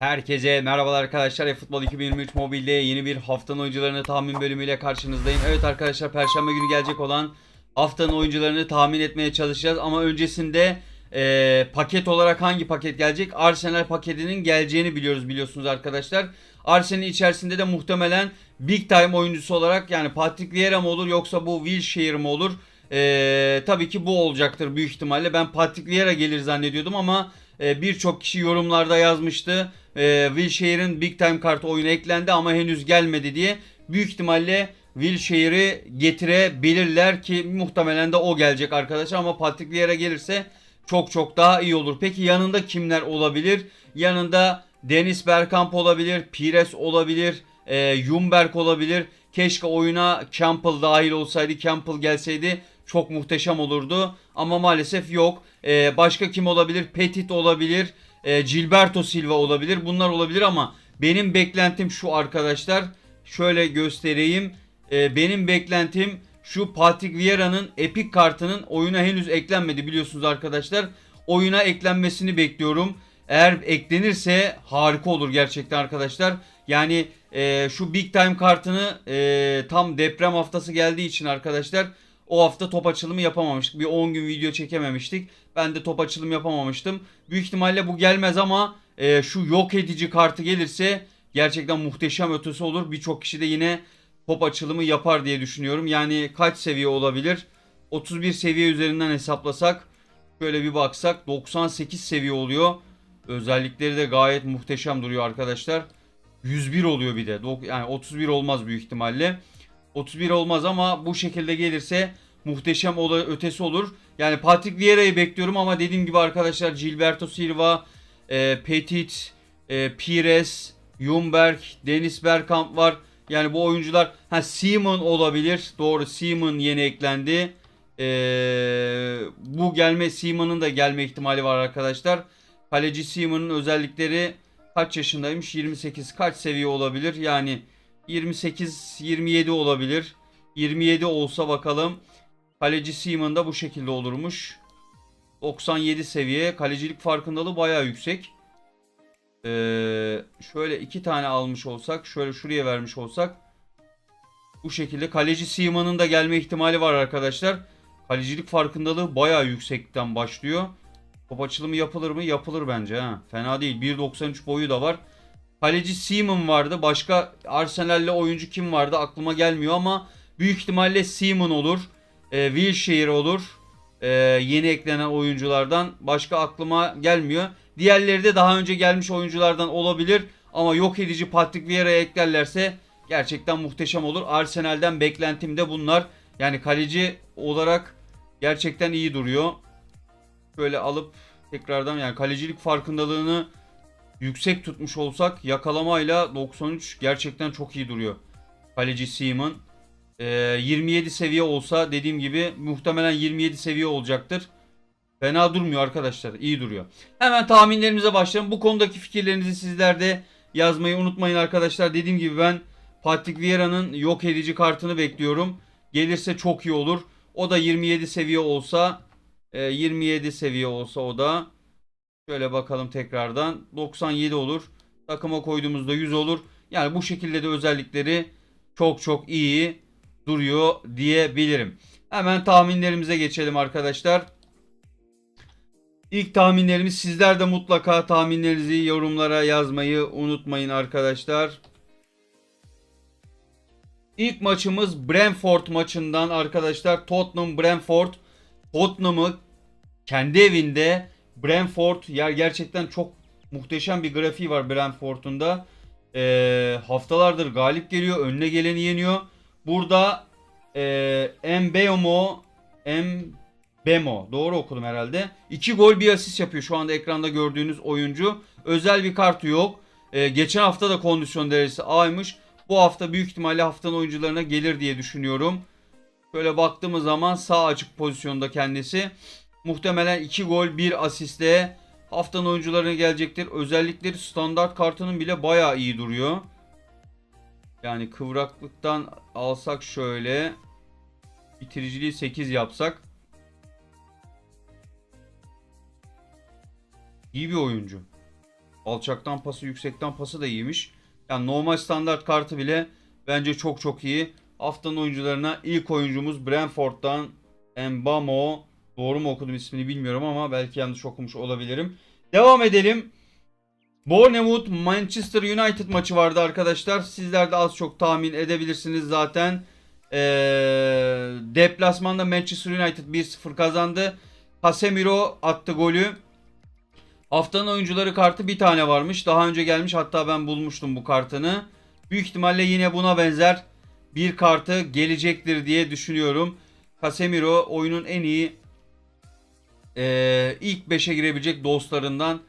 Herkese merhabalar arkadaşlar. Futbol 2023 mobilde yeni bir haftanın oyuncularını tahmin bölümüyle karşınızdayım. Evet arkadaşlar perşembe günü gelecek olan haftanın oyuncularını tahmin etmeye çalışacağız. Ama öncesinde eee, paket olarak hangi paket gelecek? Arsenal paketinin geleceğini biliyoruz biliyorsunuz arkadaşlar. Arsenal'in içerisinde de muhtemelen big time oyuncusu olarak yani Patrick Vieira mı olur yoksa bu Wilshere mi olur? Eee, tabii ki bu olacaktır büyük ihtimalle. Ben Patrick Vieira gelir zannediyordum ama e, birçok kişi yorumlarda yazmıştı. E, Wilshere'in Big Time kartı oyuna eklendi ama henüz gelmedi diye. Büyük ihtimalle Wilshere'i getirebilirler ki muhtemelen de o gelecek arkadaşlar ama Patrick Vieira gelirse çok çok daha iyi olur. Peki yanında kimler olabilir? Yanında Deniz Bergkamp olabilir, Pires olabilir, e, Jumberg olabilir. Keşke oyuna Campbell dahil olsaydı, Campbell gelseydi çok muhteşem olurdu. Ama maalesef yok. E, başka kim olabilir? Petit olabilir, e, Gilberto Silva olabilir. Bunlar olabilir ama benim beklentim şu arkadaşlar. Şöyle göstereyim. E, benim beklentim şu Patrick Vieira'nın Epic kartının oyuna henüz eklenmedi biliyorsunuz arkadaşlar. Oyuna eklenmesini bekliyorum. Eğer eklenirse harika olur gerçekten arkadaşlar. Yani e, şu Big Time kartını e, tam deprem haftası geldiği için arkadaşlar o hafta top açılımı yapamamıştık. Bir 10 gün video çekememiştik. Ben de top açılımı yapamamıştım. Büyük ihtimalle bu gelmez ama e, şu yok edici kartı gelirse gerçekten muhteşem ötesi olur. Birçok kişi de yine top açılımı yapar diye düşünüyorum. Yani kaç seviye olabilir? 31 seviye üzerinden hesaplasak şöyle bir baksak 98 seviye oluyor. Özellikleri de gayet muhteşem duruyor arkadaşlar. 101 oluyor bir de. Yani 31 olmaz büyük ihtimalle. 31 olmaz ama bu şekilde gelirse muhteşem ola ötesi olur. Yani Patrick Vieira'yı bekliyorum ama dediğim gibi arkadaşlar Gilberto Silva, e, Petit, e, Pires, Jumberg, Dennis Bergkamp var. Yani bu oyuncular ha Seaman olabilir. Doğru Seaman yeni eklendi. E, bu gelme Seaman'ın da gelme ihtimali var arkadaşlar. Kaleci Seaman'ın özellikleri kaç yaşındaymış? 28 kaç seviye olabilir? Yani 28 27 olabilir. 27 olsa bakalım. Kaleci Seaman da bu şekilde olurmuş. 97 seviye. Kalecilik farkındalığı bayağı yüksek. Ee, şöyle iki tane almış olsak, şöyle şuraya vermiş olsak bu şekilde kaleci Seaman'ın da gelme ihtimali var arkadaşlar. Kalecilik farkındalığı bayağı yüksekten başlıyor. Top açılımı yapılır mı? Yapılır bence ha. Fena değil. 1.93 boyu da var. Kaleci Seaman vardı. Başka Arsenal'le oyuncu kim vardı? Aklıma gelmiyor ama büyük ihtimalle Seaman olur. E, Wilshere olur. E, yeni eklenen oyunculardan. Başka aklıma gelmiyor. Diğerleri de daha önce gelmiş oyunculardan olabilir. Ama yok edici Patrick Vieira'ya eklerlerse gerçekten muhteşem olur. Arsenal'den beklentim de bunlar. Yani kaleci olarak gerçekten iyi duruyor. Şöyle alıp tekrardan yani kalecilik farkındalığını yüksek tutmuş olsak yakalamayla 93 gerçekten çok iyi duruyor. Kaleci Seaman. Ee, 27 seviye olsa dediğim gibi muhtemelen 27 seviye olacaktır. Fena durmuyor arkadaşlar. iyi duruyor. Hemen tahminlerimize başlayalım. Bu konudaki fikirlerinizi sizler de yazmayı unutmayın arkadaşlar. Dediğim gibi ben Patrick Vieira'nın yok edici kartını bekliyorum. Gelirse çok iyi olur. O da 27 seviye olsa e, 27 seviye olsa o da Şöyle bakalım tekrardan. 97 olur. Takıma koyduğumuzda 100 olur. Yani bu şekilde de özellikleri çok çok iyi duruyor diyebilirim. Hemen tahminlerimize geçelim arkadaşlar. İlk tahminlerimiz sizler de mutlaka tahminlerinizi yorumlara yazmayı unutmayın arkadaşlar. İlk maçımız Brentford maçından arkadaşlar. Tottenham Brentford. Tottenham'ı kendi evinde Brentford yer gerçekten çok muhteşem bir grafiği var Brentford'un da. Ee, haftalardır galip geliyor. Önüne geleni yeniyor. Burada e, Mbemo Mbemo doğru okudum herhalde. 2 gol bir asist yapıyor şu anda ekranda gördüğünüz oyuncu. Özel bir kartı yok. Ee, geçen hafta da kondisyon derecesi A'ymış. Bu hafta büyük ihtimalle haftanın oyuncularına gelir diye düşünüyorum. Şöyle baktığımız zaman sağ açık pozisyonda kendisi. Muhtemelen 2 gol 1 asistle haftanın oyuncularına gelecektir. Özellikleri standart kartının bile bayağı iyi duruyor. Yani kıvraklıktan alsak şöyle. Bitiriciliği 8 yapsak. İyi bir oyuncu. Alçaktan pası, yüksekten pası da iyiymiş. Yani normal standart kartı bile bence çok çok iyi. Haftanın oyuncularına ilk oyuncumuz Brentford'dan Mbamo. Doğru mu okudum ismini bilmiyorum ama belki yanlış okumuş olabilirim. Devam edelim. Bournemouth Manchester United maçı vardı arkadaşlar. Sizler de az çok tahmin edebilirsiniz zaten. Ee, deplasmanda Manchester United 1-0 kazandı. Casemiro attı golü. Haftanın oyuncuları kartı bir tane varmış. Daha önce gelmiş hatta ben bulmuştum bu kartını. Büyük ihtimalle yine buna benzer bir kartı gelecektir diye düşünüyorum. Casemiro oyunun en iyi e, ilk 5'e girebilecek dostlarından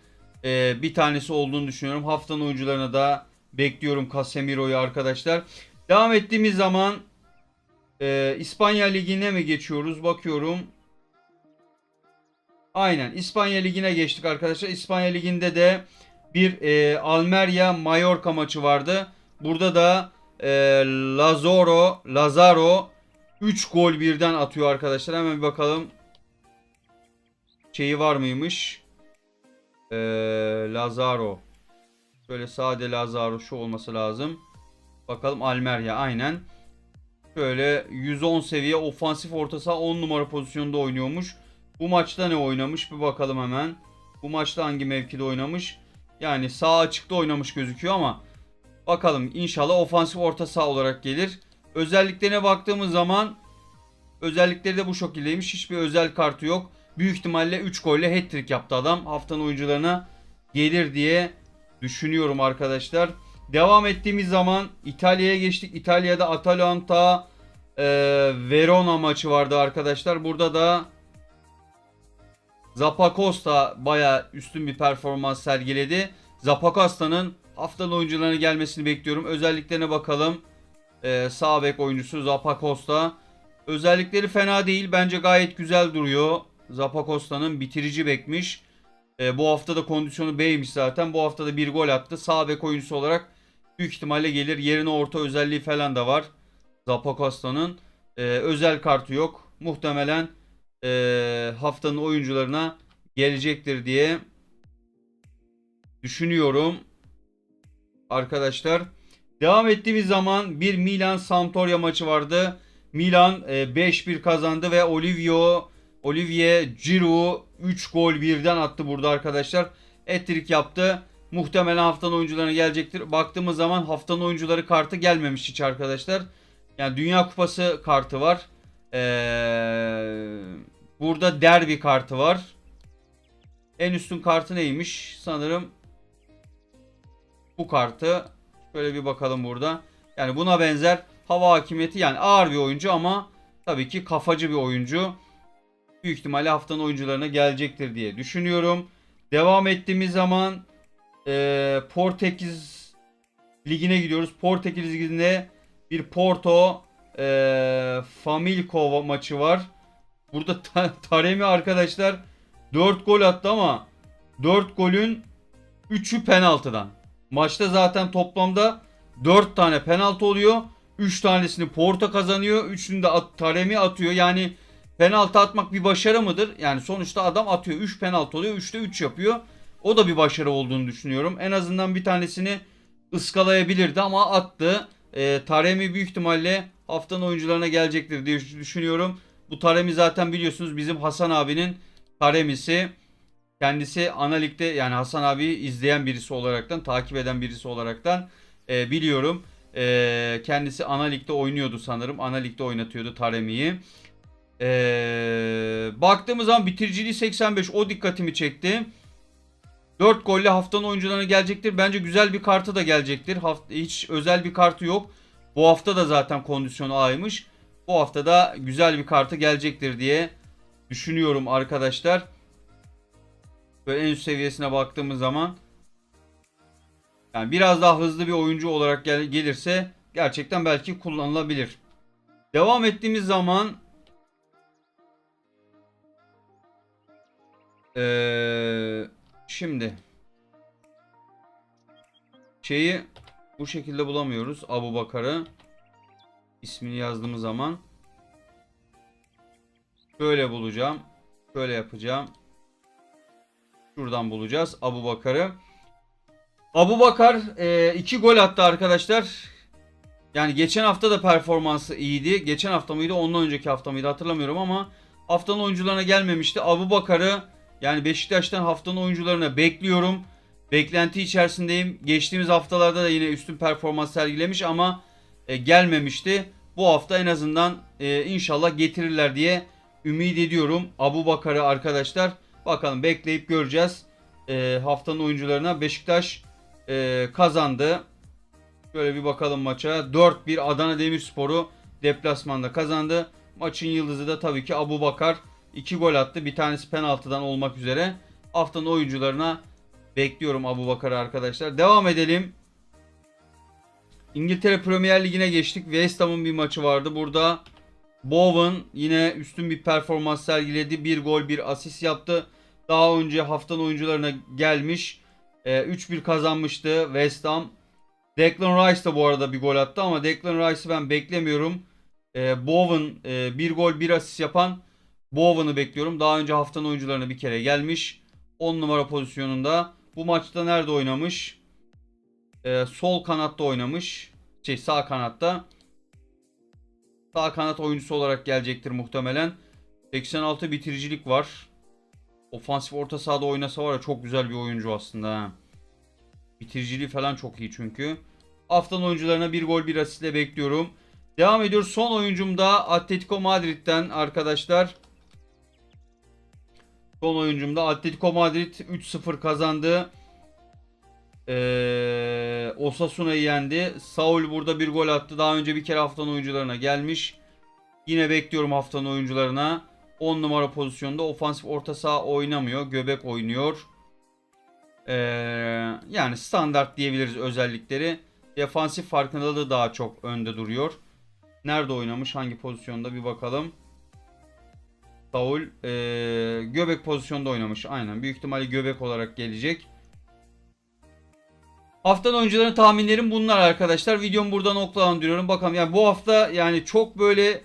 e, bir tanesi olduğunu düşünüyorum. Haftanın oyuncularına da bekliyorum Casemiro'yu arkadaşlar. Devam ettiğimiz zaman e, İspanya Ligi'ne mi geçiyoruz? Bakıyorum. Aynen İspanya Ligi'ne geçtik arkadaşlar. İspanya Ligi'nde de bir e, Almeria Mallorca maçı vardı. Burada da e, Lazaro Lazaro 3 gol birden atıyor arkadaşlar. Hemen bir bakalım. Şeyi var mıymış? E, Lazaro. Şöyle sade Lazaro şu olması lazım. Bakalım Almeria aynen. Şöyle 110 seviye ofansif orta saha 10 numara pozisyonda oynuyormuş. Bu maçta ne oynamış bir bakalım hemen. Bu maçta hangi mevkide oynamış? Yani sağ açıkta oynamış gözüküyor ama bakalım inşallah ofansif orta saha olarak gelir. Özelliklerine baktığımız zaman özellikleri de bu şekildeymiş. Hiçbir özel kartı yok. Büyük ihtimalle 3 golle hat-trick yaptı adam. Haftanın oyuncularına gelir diye düşünüyorum arkadaşlar. Devam ettiğimiz zaman İtalya'ya geçtik. İtalya'da Atalanta e, Verona maçı vardı arkadaşlar. Burada da Zappacosta baya üstün bir performans sergiledi. Zappacosta'nın haftanın oyuncularına gelmesini bekliyorum. Özelliklerine bakalım. Ee, sağ bek oyuncusu Zappacosta. Özellikleri fena değil. Bence gayet güzel duruyor. Zappacosta'nın bitirici bekmiş. Ee, bu hafta da kondisyonu B'ymiş zaten. Bu hafta da bir gol attı. Sağ bek oyuncusu olarak büyük ihtimalle gelir. Yerine orta özelliği falan da var. Zappacosta'nın. Ee, özel kartı yok. Muhtemelen e, haftanın oyuncularına gelecektir diye düşünüyorum. Arkadaşlar devam ettiğimiz zaman bir Milan Sampdoria maçı vardı. Milan e, 5-1 kazandı ve Olivio Olivier Giroud 3 gol birden attı burada arkadaşlar. Etrik yaptı. Muhtemelen haftanın oyuncularına gelecektir. Baktığımız zaman haftanın oyuncuları kartı gelmemiş hiç arkadaşlar. Yani Dünya Kupası kartı var. Ee, burada derbi kartı var. En üstün kartı neymiş? Sanırım bu kartı. Şöyle bir bakalım burada. Yani buna benzer hava hakimiyeti yani ağır bir oyuncu ama tabii ki kafacı bir oyuncu. Büyük ihtimalle haftanın oyuncularına gelecektir diye düşünüyorum. Devam ettiğimiz zaman e, Portekiz ligine gidiyoruz. Portekiz liginde bir Porto e, Familco maçı var. Burada ta- Taremi arkadaşlar 4 gol attı ama 4 golün 3'ü penaltıdan. Maçta zaten toplamda 4 tane penaltı oluyor. 3 tanesini Porto kazanıyor. 3'ünü de at, Taremi atıyor. Yani penaltı atmak bir başarı mıdır? Yani sonuçta adam atıyor. 3 penaltı oluyor. 3'te 3 yapıyor. O da bir başarı olduğunu düşünüyorum. En azından bir tanesini ıskalayabilirdi ama attı. E, Taremi büyük ihtimalle haftanın oyuncularına gelecektir diye düşünüyorum. Bu Taremi zaten biliyorsunuz bizim Hasan abinin Taremi'si. Kendisi ana ligde yani Hasan abi izleyen birisi olaraktan, takip eden birisi olaraktan e, biliyorum. E, kendisi ana ligde oynuyordu sanırım. Ana ligde oynatıyordu Taremi'yi. E, baktığımız zaman bitiriciliği 85 o dikkatimi çekti. 4 golle haftanın oyuncularına gelecektir. Bence güzel bir kartı da gelecektir. Haft hiç özel bir kartı yok. Bu hafta da zaten kondisyonu aymış. Bu hafta da güzel bir kartı gelecektir diye düşünüyorum arkadaşlar. Böyle en üst seviyesine baktığımız zaman yani biraz daha hızlı bir oyuncu olarak gel gelirse gerçekten belki kullanılabilir. Devam ettiğimiz zaman ee, şimdi şeyi bu şekilde bulamıyoruz Abu Bakar'ı ismini yazdığımız zaman Böyle bulacağım. Şöyle yapacağım. Şuradan bulacağız Abu Bakar'ı. Abu Bakar 2 gol attı arkadaşlar. Yani geçen hafta da performansı iyiydi. Geçen hafta mıydı ondan önceki hafta mıydı hatırlamıyorum ama haftanın oyuncularına gelmemişti. Abu Bakar'ı yani Beşiktaş'tan haftanın oyuncularına bekliyorum. Beklenti içerisindeyim. Geçtiğimiz haftalarda da yine üstün performans sergilemiş ama e, gelmemişti. Bu hafta en azından e, inşallah getirirler diye ümit ediyorum. Abu Bakar'ı arkadaşlar. Bakalım bekleyip göreceğiz. E, haftanın oyuncularına Beşiktaş e, kazandı. Şöyle bir bakalım maça. 4-1 Adana Demirspor'u deplasmanda kazandı. Maçın yıldızı da tabii ki Abu Bakar. 2 gol attı. Bir tanesi penaltıdan olmak üzere. Haftanın oyuncularına bekliyorum Abu Bakar'ı arkadaşlar. Devam edelim. İngiltere Premier Ligi'ne geçtik. West Ham'ın bir maçı vardı. Burada Bowen yine üstün bir performans sergiledi. Bir gol bir asist yaptı. Daha önce haftanın oyuncularına gelmiş. Ee, 3-1 kazanmıştı West Ham. Declan Rice da bu arada bir gol attı ama Declan Rice'ı ben beklemiyorum. Ee, Bowen e, bir gol bir asist yapan Bowen'ı bekliyorum. Daha önce haftanın oyuncularına bir kere gelmiş. 10 numara pozisyonunda. Bu maçta nerede oynamış? Ee, sol kanatta oynamış. Şey sağ kanatta. Sağ kanat oyuncusu olarak gelecektir muhtemelen. 86 bitiricilik var. Ofansif orta sahada oynasa var ya çok güzel bir oyuncu aslında. ha. Bitiriciliği falan çok iyi çünkü. Haftanın oyuncularına bir gol bir asistle bekliyorum. Devam ediyoruz. Son oyuncum da Atletico Madrid'den arkadaşlar. Son oyuncum da Atletico Madrid 3-0 kazandı. Ee, Osasuna'yı yendi. Saul burada bir gol attı. Daha önce bir kere haftanın oyuncularına gelmiş. Yine bekliyorum haftanın oyuncularına. 10 numara pozisyonda ofansif orta saha oynamıyor. Göbek oynuyor. Ee, yani standart diyebiliriz özellikleri. Defansif farkındalığı daha çok önde duruyor. Nerede oynamış? Hangi pozisyonda? Bir bakalım. Saul ee, göbek pozisyonda oynamış. Aynen. Büyük ihtimalle göbek olarak gelecek. Haftanın oyuncuların tahminlerim bunlar arkadaşlar. Videomu burada noktalandırıyorum. Bakalım yani bu hafta yani çok böyle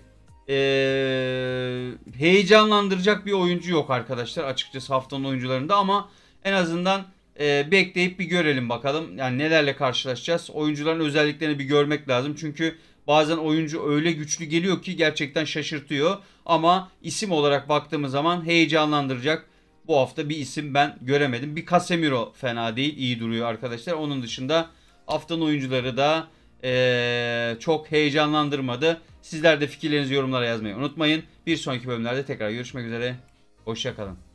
ee, heyecanlandıracak bir oyuncu yok arkadaşlar açıkçası haftanın oyuncularında ama en azından ee, bekleyip bir görelim bakalım. Yani nelerle karşılaşacağız. Oyuncuların özelliklerini bir görmek lazım. Çünkü bazen oyuncu öyle güçlü geliyor ki gerçekten şaşırtıyor. Ama isim olarak baktığımız zaman heyecanlandıracak. Bu hafta bir isim ben göremedim. Bir Casemiro fena değil. iyi duruyor arkadaşlar. Onun dışında haftanın oyuncuları da ee, çok heyecanlandırmadı. Sizler de fikirlerinizi yorumlara yazmayı unutmayın. Bir sonraki bölümlerde tekrar görüşmek üzere. Hoşçakalın.